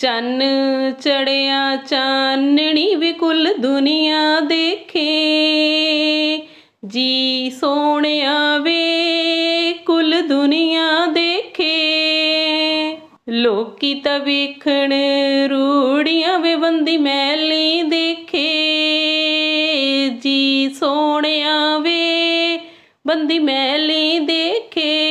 ਚੰਨ ਚੜਿਆ ਚਾਨਣੀ ਵੀ ਕੁੱਲ ਦੁਨੀਆ ਦੇਖੇ। ਜੀ ਸੋਹਣਿਆ ਵੇ ਕੁਲ ਦੁਨੀਆ ਦੇਖੇ। ਲੋਕੀ ਤਾਂ ਵੇਖਣ ਰੂੜੀਆਂ ਵੇ ਬੰਦੀ ਮੈਲੀ ਦੇਖੇ। ਜੀ ਸੋਹਣਿਆ ਵੇ ਬੰਦੀ ਮੈਲੀ ਦੇਖੇ।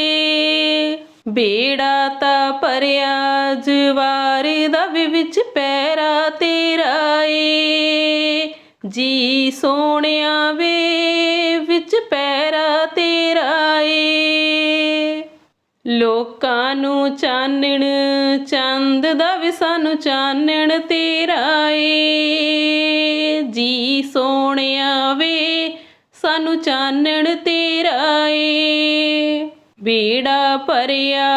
ਬੇੜਾ ਤਾਂ ਭਰਿਆ, ਜਵਾਰ ਦਾ ਵੀ ਵਿੱਚ ਪੈਰਾ ਤੇਰਾ ਏ। ਜੀ ਸੋਹਣਿਆ ਵੇ, ਵਿੱਚ ਪੈਰਾ ਤੇਰਾ ਏ। ਲੋਕਾਂ ਨੂੰ ਚਾਨਣ, ਚੰਦ ਦਾ ਵੀ ਸਾਨੂੰ ਚਾਨਣ ਤੇਰਾ ਏ। ਜੀ ਸੋਹਣਿਆ ਵੇ, ਸਾਨੂੰ ਚਾਨਣ ਤੇਰਾ ਏ। ਬੇੜਾ ਭਰਿਆ,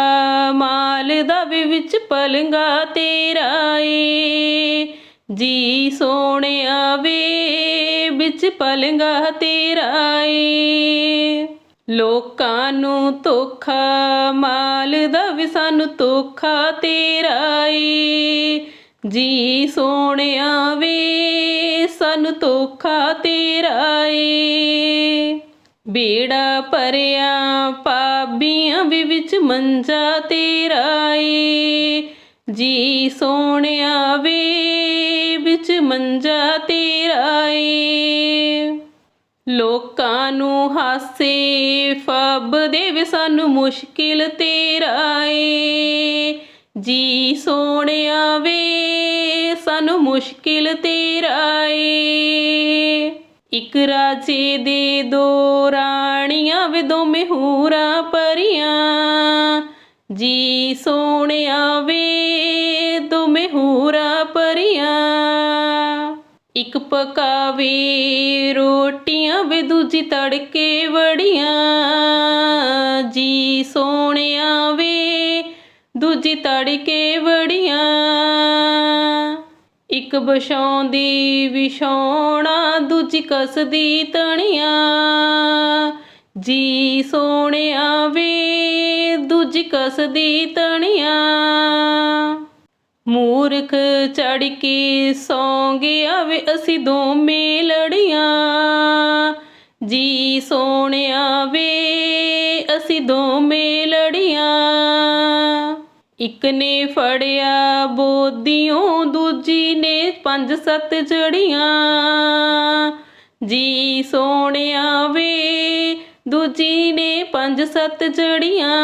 ਮਾਲ ਦਾ ਵੀ ਵਿੱਚ ਪਲੰਗਾ ਤੇਰਾ ਏ। ਜੀ ਸੋਹਣਿਆ ਵੇ, ਵਿੱਚ ਪਲੰਗਾ ਤੇਰਾ ਏ। ਲੋਕਾਂ ਨੂੰ ਧੋਖਾ, ਮਾਲ ਦਾ ਵੀ ਸਾਨੂੰ ਧੋਖਾ ਤੇਰਾ ਏ। ਜੀ ਸੋਹਣਿਆ ਵੇ, ਸਾਨੂੰ ਧੋਖਾ ਤੇਰਾ ਏ। ਬੇੜਾ ਭਰਿਆ ਪਾਬੀਆਂ ਵੀ ਵਿੱਚ ਮੰਜਾ ਤੇਰਾ ਏ। ਜੀ ਸੋਹਣਿਆ ਵੇ ਵਿੱਚ ਮੰਜਾ ਤੇਰਾ ਏ। ਲੋਕਾਂ ਨੂੰ ਹਾਸੇ, ਫੱਬ ਦੇਵੇ ਸਾਨੂੰ ਮੁਸ਼ਕਿਲ ਤੇਰਾ ਏ। ਜੀ ਸੋਹਣਿਆ ਵੇ ਸਾਨੂੰ ਮੁਸ਼ਕਿਲ ਤੇਰਾ ਏ। ਇੱਕ ਰਾਜੇ ਦੇ ਦੋ ਰਾਣੀਆਂ, ਵੇ ਦੋ ਮਹੂਰਾਂ ਪਰੀਆਂ ਜੀ ਸੋਹਣਿਆ ਵੇ ਦੋ ਮਹੂਰਾਂ ਪਰੀਆਂ ਇੱਕ ਪਕਾਵੇ ਰੋਟੀਆਂ, ਵੇ ਦੂਜੀ ਤੜਕੇ ਵੜੀਆਂ। ਜੀ ਸੋਹਣਿਆ ਵੇ ਦੂਜੀ ਤੜਕੇ ਵੜੀਆਂ। ਇੱਕ ਵਿਛਾਉਂਦੀ, ਵਿਛਾਉਣਾ, ਦੂਜੀ ਕਸਦੀ ਤਣੀਆਂ। ਜੀ ਸੋਹਣਿਆ ਵੇ, ਦੂਜੀ ਕਸਦੀ ਤਣੀਆਂ। ਮੂਰਖ ਚੜ ਕੇ ਸੌਂ ਗਿਆ ਵੇ ਅਸੀਂ ਦੋਵੇਂ ਲੜੀਆਂ। ਜੀ ਸੋਹਣਿਆ ਵੇ, ਅਸੀਂ ਦੋਵੇਂ ਇੱਕ ਨੇ ਫੜਿਆ ਬੋਦੀਓਂ ਦੂਜੀ ਨੇ ਪੰਜ ਸੱਤ ਜੜੀਆਂ। ਜੀ ਸੋਹਣਿਆ ਵੇ, ਦੂਜੀ ਨੇ ਪੰਜ ਸੱਤ ਜੜੀਆਂ।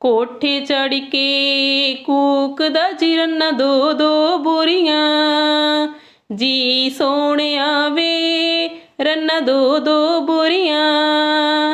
ਕੋਠੇ ਚੜ ਕੇ ਕੂਕ ਕੂਕਦਾ ਜਿਰਨ ਦੋ ਦੋ ਬੁਰੀਆਂ। ਜੀ ਸੋਹਣਿਆ ਵੇ, ਰੰਨ ਦੋ ਦੋ ਬੁਰੀਆਂ।